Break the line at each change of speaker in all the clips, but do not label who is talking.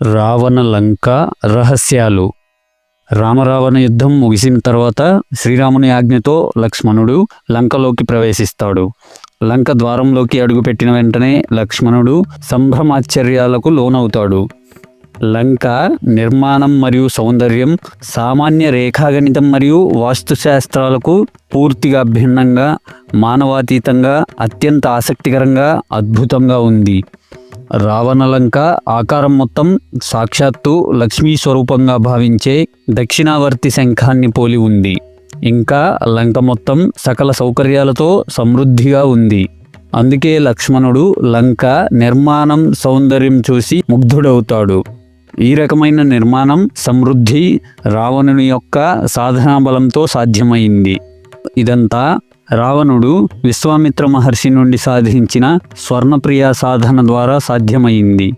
రావణ లంక రహస్యాలు. రామరావణ యుద్ధం ముగిసిన తర్వాత శ్రీరాముని ఆజ్ఞతో లక్ష్మణుడు లంకలోకి ప్రవేశిస్తాడు. లంక ద్వారంలోకి అడుగుపెట్టిన వెంటనే లక్ష్మణుడు సంభ్రమాశ్చర్యాలకు లోనవుతాడు. లంక నిర్మాణం మరియు సౌందర్యం సామాన్య రేఖాగణితం మరియు వాస్తుశాస్త్రాలకు పూర్తిగా భిన్నంగా మానవాతీతంగా అత్యంత ఆసక్తికరంగా అద్భుతంగా ఉంది. రావణలంక ఆకారం మొత్తం సాక్షాత్తు లక్ష్మీ స్వరూపంగా భావించే దక్షిణావర్తి శంఖాన్ని పోలి ఉంది. ఇంకా లంక మొత్తం సకల సౌకర్యాలతో సమృద్ధిగా ఉంది. అందుకే లక్ష్మణుడు లంక నిర్మాణం సౌందర్యం చూసి ముగ్ధుడవుతాడు. ఈ రకమైన నిర్మాణం సమృద్ధి రావణుని యొక్క సాధనా బలంతో సాధ్యమైంది. ఇదంతా రావణుడు విశ్వామిత్ర మహర్షి నుండి సాధించిన స్వర్ణప్రియ సాధన ద్వారా సాధ్యమైంది.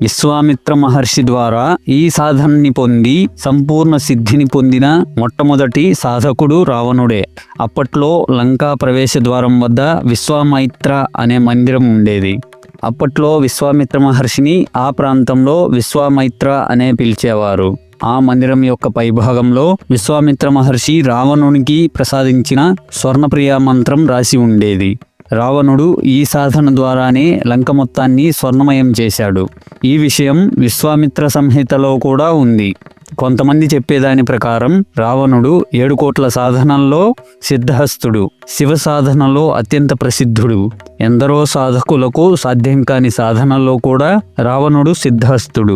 విశ్వామిత్ర మహర్షి ద్వారా ఈ సాధనని పొంది సంపూర్ణ సిద్ధిని పొందిన మొట్టమొదటి సాధకుడు రావణుడే. అప్పట్లో లంకా ప్రవేశ ద్వారం వద్ద విశ్వామైత్ర అనే మందిరం ఉండేది. అప్పట్లో విశ్వామిత్ర మహర్షిని ఆ ప్రాంతంలో విశ్వామైత్ర అనే పిలిచేవారు. ఆ మందిరం యొక్క పైభాగంలో విశ్వామిత్ర మహర్షి రావణునికి ప్రసాదించిన స్వర్ణప్రియ మంత్రం రాసి ఉండేది. రావణుడు ఈ సాధన ద్వారానే లంక మొత్తాన్ని స్వర్ణమయం చేశాడు. ఈ విషయం విశ్వామిత్ర సంహితలో కూడా ఉంది. కొంతమంది చెప్పేదాని ప్రకారం రావణుడు ఏడు కోట్ల సాధనల్లో సిద్ధహస్తుడు. శివ సాధనలో అత్యంత ప్రసిద్ధుడు. ఎందరో సాధకులకు సాధ్యం కాని సాధనల్లో కూడా రావణుడు సిద్ధహస్తుడు.